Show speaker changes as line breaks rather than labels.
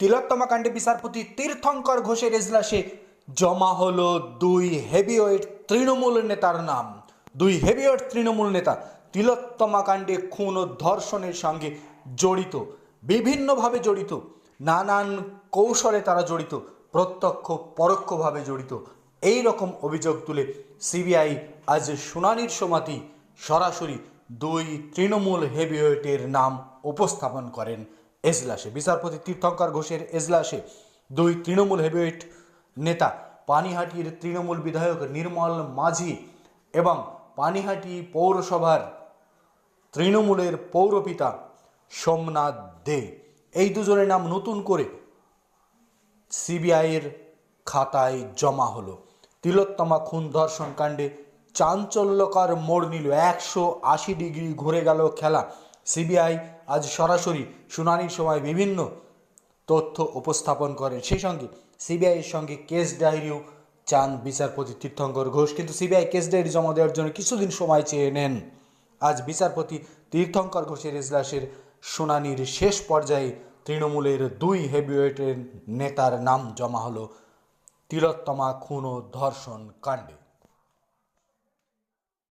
তিলোত্তমা কাণ্ডে বিচারপতি তীর্থঙ্কর ঘোষের এজলাসে জমা হলো দুই হেভিওয়েট তৃণমূল নেতার নাম। দুই হেভিওয়েট তৃণমূল নেতা তিলোত্তমা কাণ্ডে খুন ও ধর্ষণের সঙ্গে জড়িত, বিভিন্নভাবে জড়িত, নানান কৌশলে তারা জড়িত, প্রত্যক্ষ, পরোক্ষভাবে জড়িত। এই রকম অভিযোগ তুলে সিবিআই আজ শুনানির সমাতি সরাসরি দুই তৃণমূল হেভিওয়েটের নাম উপস্থাপন করেন। এজলাসে। বিচারপতি তীর্থঙ্কর ঘোষের এজলাসে দুই তৃণমূল হেভিওয়েট নেতা পানিহাটির তৃণমূল বিধায়ক নির্মল মাঝি এবং পানিহাটি পৌরসভার তৃণমূলের পৌরপিতা সোমনাথ দে। এই দুজনের নাম নতুন করে সিবিআইয়ের খাতায় জমা হলো। তিলোত্তমা খুন ধর্ষণ কাণ্ডে চাঞ্চল্যকর মোড় নিল। একশো আশি ডিগ্রি ঘুরে গেল খেলা। সিবিআই আজ সরাসরি শুনানির সময় বিভিন্ন তথ্য উপস্থাপন করেন। সেই সঙ্গে সিবিআইয়ের সঙ্গে কেস ডায়েরিও চান বিচারপতি তীর্থঙ্কর ঘোষ। কিন্তু সিবিআই কেস ডায়েরি জমা দেওয়ার জন্য কিছুদিন সময় চেয়ে নেন। আজ বিচারপতি তীর্থঙ্কর ঘোষের এজলাসের শুনানির শেষ পর্যায়ে তৃণমূলের দুই হেভিওয়েটের নেতার নাম জমা হলো তিলোত্তমা খুন ও ধর্ষণ কাণ্ডে।